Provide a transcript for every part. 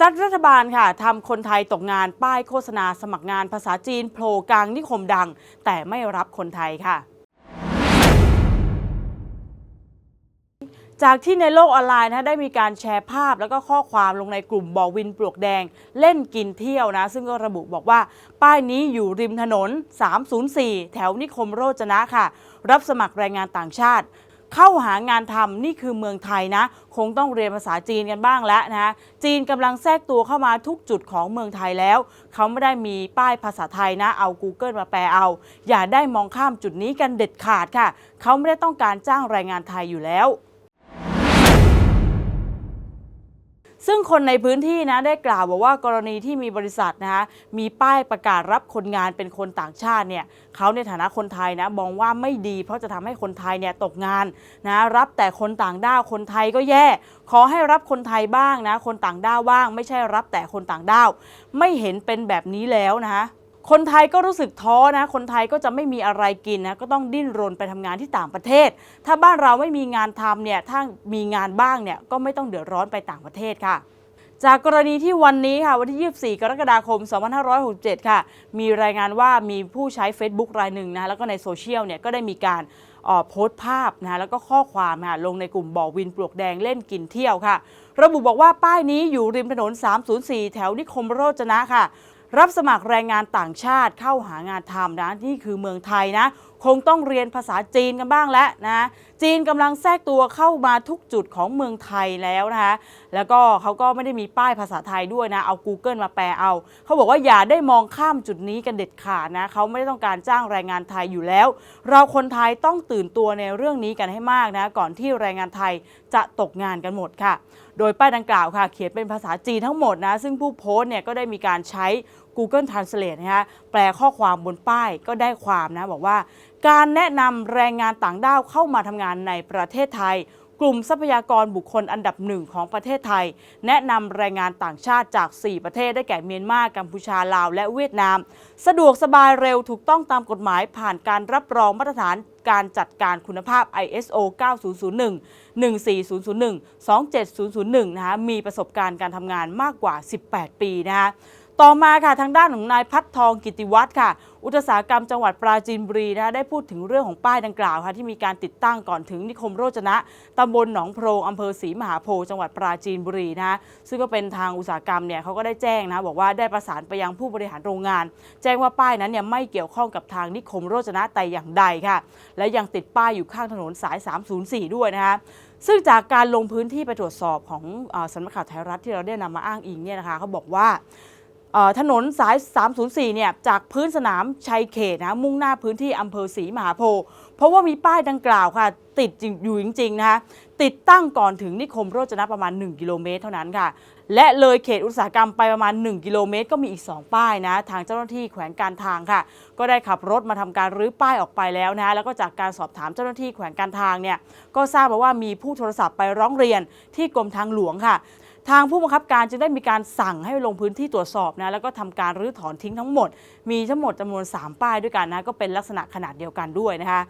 ซัดรัฐบาลค่ะทำคนไทยตกงานป้ายโฆษณาสมัครงานภาษาจีนโผล่กลางนิคมดัง แต่ไม่รับคนไทยค่ะจากที่ในโลกออนไลน์นะได้มีการแชร์ภาพแล้วก็ข้อความลงในกลุ่มบอวินปลวกแดง เล่นกินเที่ยวนะ ซึ่งก็ระบุบอกว่า ป้ายนี้อยู่ริมถนน 304 แถวนิคมโรจนะค่ะ รับสมัครแรงงานต่างชาติ เข้าหางานทำนี่คือเมืองไทยนะ คงต้องเรียนภาษาจีนกันบ้างแล้วนะจีนกำลังแทรกตัวเข้ามาทุกจุดของเมืองไทยแล้ว เขาไม่ได้มีป้ายภาษาไทยนะ เอา Google มาแปลเอา อย่าได้มองข้ามจุดนี้กันเด็ดขาดค่ะ เขาไม่ได้ต้องการจ้างแรงงานไทยอยู่แล้ว ซึ่งคนในพื้นที่นะได้กล่าวบอกว่ากรณีที่มีบริษัทนะคะมีป้ายประกาศรับคนงานเป็นคนต่างชาติเนี่ยเขาในฐานะคนไทยนะมองว่าไม่ดีเพราะจะทำให้คนไทยเนี่ยตกงานนะรับแต่คนต่างด้าวคนไทยก็แย่ ขอให้รับคนไทยบ้างนะคนต่างด้าวบ้าง ไม่ใช่รับแต่คนต่างด้าว ไม่เห็นเป็นแบบนี้แล้วนะคะ คนไทยก็รู้สึกท้อนะ คนไทยก็จะไม่มีอะไรกินนะ ก็ต้องดิ้นรนไปทำงานที่ต่างประเทศ ถ้าบ้านเราไม่มีงานทำเนี่ย ถ้ามีงานบ้างเนี่ย ก็ไม่ต้องเดือดร้อนไปต่างประเทศค่ะจากกรณีที่วันนี้ค่ะวันที่ 24 กรกฎาคม 2567 ค่ะ มีรายงานว่ามีผู้ใช้ Facebook รายหนึ่งนะแล้วก็ในโซเชียลเนี่ยก็ได้มีการออโพสต์ภาพนะแล้วก็ข้อความค่ะลงในกลุ่มบ่อวินปลวกแดงเล่นกินเที่ยวค่ะ ระบุบอกว่าป้ายนี้อยู่ริมถนน 304 แถวนิคมโรจนะค่ะ รับสมัครแรงงานต่างชาติเข้าหางานทำนะนี่คือเมืองไทยนะคงต้องเรียนภาษาจีนกันบ้างแล้วนะจีนกำลังแทรกตัวเข้ามาทุกจุดของเมืองไทยแล้วนะคะแล้วก็เขาก็ไม่ได้มีป้ายภาษาไทยด้วยนะเอา Google มาแปลเอาเขาบอกว่าอย่าได้มองข้ามจุดนี้กันเด็ดขาดนะเขาไม่ได้ต้องการจ้างแรงงานไทยอยู่แล้ว เราคนไทยต้องตื่นตัวในเรื่องนี้กันให้มากนะก่อนที่แรงงานไทยจะตกงานกันหมดค่ะ โดยป้ายดังกล่าวค่ะ เขียนเป็นภาษาจีนทั้งหมดนะซึ่งผู้โพสต์เนี่ยก็ได้มีการใช้ Google Translate นะคะแปลข้อความบนป้ายก็ได้ความนะบอกว่า การแนะนำแรงงานต่างด้าวเข้ามาทำงานในประเทศไทย กลุ่มทรัพยากรบุคคลอันดับหนึ่งของประเทศไทย แนะนำแรงงานต่างชาติจาก 4 ประเทศได้แก่เมียนมากัมพูชาลาว และเวียดนาม สะดวกสบายเร็วถูกต้องตามกฎหมายผ่านการรับรองมาตรฐานการจัดการคุณภาพ ISO 9001 14001 27001 นะคะมีประสบการณ์การทำงานมากกว่า 18 ปีนะคะ ต่อมาค่ะทางด้านของนายพัฒทองกิติวัฒน์ค่ะ อุตสาหกรรมจังหวัดปราจีนบุรีนะคะได้พูดถึงเรื่องของป้ายดังกล่าวค่ะที่มีการติดตั้งก่อนถึงนิคมโรจนะตำบลหนองโพรงอำเภอศรีมหาโพธิ์จังหวัดปราจีนบุรีนะคะซึ่งก็เป็นทางอุตสาหกรรมเนี่ยเขาก็ได้แจ้งนะบอกว่าได้ประสานไปยังผู้บริหารโรงงาน แจ้งว่าป้ายนั้นเนี่ยไม่เกี่ยวข้องกับทางนิคมโรจนะแต่อย่างใดค่ะ และยังติดป้ายอยู่ข้างถนนสาย 304 ด้วยนะคะซึ่งจากการลงพื้นที่ไปตรวจสอบของอสำนักข่าวไทยรัฐที่เราได้นำมาอ้างอิงเนี่ยนะคะเขาบอกว่า ถนนสาย 304 เนี่ย จากพื้นสนามชัยเขตนะ มุ่งหน้าพื้นที่อำเภอศรีมหาโพธิ์เพราะว่ามีป้ายดังกล่าวค่ะ ติดอยู่จริงๆนะคะติดตั้งก่อนถึงนิคมโรจนะประมาณ 1 กิโลเมตรเท่านั้นค่ะ และเลยเขตอุตสาหกรรมไปประมาณ 1 กิโลเมตร ก็มีอีก 2 ป้ายนะ ทางเจ้าหน้าที่แขวงการทางค่ะ ก็ได้ขับรถมาทำการรื้อป้ายออกไปแล้วนะแล้วก็จากการสอบถามเจ้าหน้าที่แขวงการทางเนี่ยก็ทราบมาว่ามีผู้โทรศัพท์ไปร้องเรียนที่กรมทางหลวงค่ะ ทางผู้บังคับการจึงได้มีการสั่งให้ลงพื้นที่ตรวจสอบนะแล้วก็ทำการรื้อถอนทิ้งทั้งหมด มีทั้งหมดจำนวน 3 ป้ายด้วยกันนะก็เป็นลักษณะขนาดเดียวกันด้วยนะคะ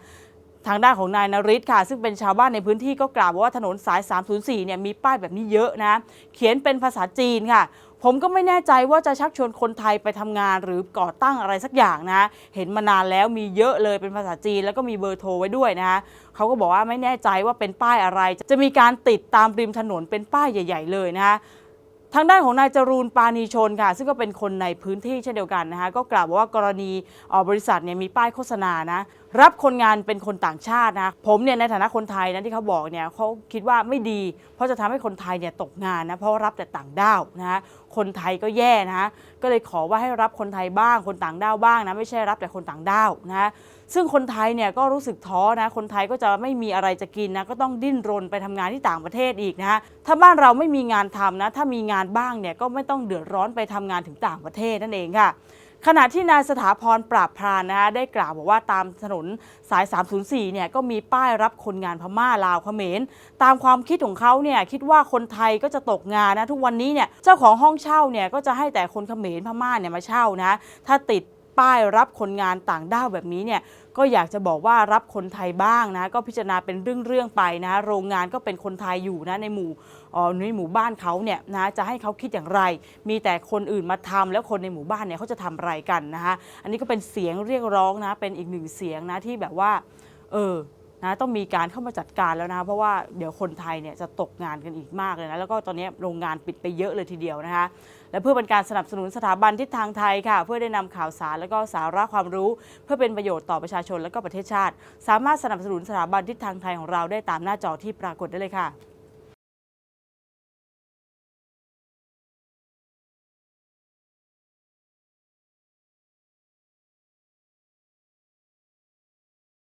ทางด้านของนายนริศค่ะ ซึ่งเป็นชาวบ้านในพื้นที่ก็กล่าวว่าถนนสาย 304 เนี่ยมีป้ายแบบนี้เยอะนะ เขียนเป็นภาษาจีนค่ะผมก็ไม่แน่ใจว่าจะชักชวนคนไทยไปทำงานหรือก่อตั้งอะไรสักอย่างนะ เห็นมานานแล้วมีเยอะเลยเป็นภาษาจีนแล้วก็มีเบอร์โทรไว้ด้วยนะคะเขาก็บอกว่าไม่แน่ใจว่าเป็นป้ายอะไร จะมีการติดตามริมถนนเป็นป้ายใหญ่ ๆ เลยนะคะ ทางด้านของนายจรูนปานีชนค่ะ ซึ่งก็เป็นคนในพื้นที่เช่นเดียวกันนะคะก็กล่าวว่ากรณีออบริษัทเนี่ยมีป้ายโฆษณานะรับคนงานเป็นคนต่างชาตินะผมเนี่ยในฐานะคนไทยนะที่เขาบอกเนี่ยเขาคิดว่าไม่ดี เพราะจะทำให้คนไทยเนี่ยตกงานนะเพราะรับแต่ต่างด้าวนะคนไทยก็แย่นะก็เลยขอว่าให้รับคนไทยบ้างคนต่างด้าวบ้างนะไม่ใช่รับแต่คนต่างด้าวนะ ซึ่งคนไทยเนี่ยก็รู้สึกท้อนะคนไทยก็จะไม่มีอะไรจะกินนะก็ต้องดิ้นรนไปทำงานที่ต่างประเทศอีกนะถ้าบ้านเราไม่มีงานทำนะถ้ามีงานบ้างเนี่ยก็ไม่ต้องเดือดร้อนไปทำงานถึงต่างประเทศนั่นเองค่ะขณะที่นายสถาพรปราบพรานนะคะได้กล่าวบอกว่าตามถนนสาย 304 เนี่ยก็มีป้ายรับคนงานพม่าลาวเขมร ตามความคิดของเขาเนี่ยคิดว่าคนไทยก็จะตกงานนะทุกวันนี้เนี่ยเจ้าของห้องเช่าเนี่ยก็จะให้แต่คนเขมรพม่าเนี่ยมาเช่านะถ้าติด ป้ายรับคนงานต่างด้าวแบบนี้เนี่ยก็อยากจะบอกว่ารับคนไทยบ้างนะ ก็พิจารณาเป็นเรื่องๆไปนะ โรงงานก็เป็นคนไทยอยู่นะในหมู่เอ่อในหมู่บ้านเขาเนี่ยนะจะให้เขาคิดอย่างไร มีแต่คนอื่นมาทำแล้วคนในหมู่บ้านเนี่ยเขาจะทำอะไรกันนะคะอันนี้ก็เป็นเสียงเรียกร้องนะเป็นอีกหนึ่งเสียงนะที่แบบว่าเออ นะต้องมีการเข้ามาจัดการแล้วนะเพราะว่าเดี๋ยวคนไทยเนี่ยจะตกงานกันอีกมากเลยนะแล้วก็ตอนนี้โรงงานปิดไปเยอะเลยทีเดียวนะคะและเพื่อเป็นการสนับสนุนสถาบันทิศทางไทยค่ะ เพื่อได้นำข่าวสารและก็สาระความรู้ เพื่อเป็นประโยชน์ต่อประชาชนและก็ประเทศชาติ สามารถสนับสนุนสถาบันทิศทางไทยของเราได้ตามหน้าจอที่ปรากฏได้เลยค่ะ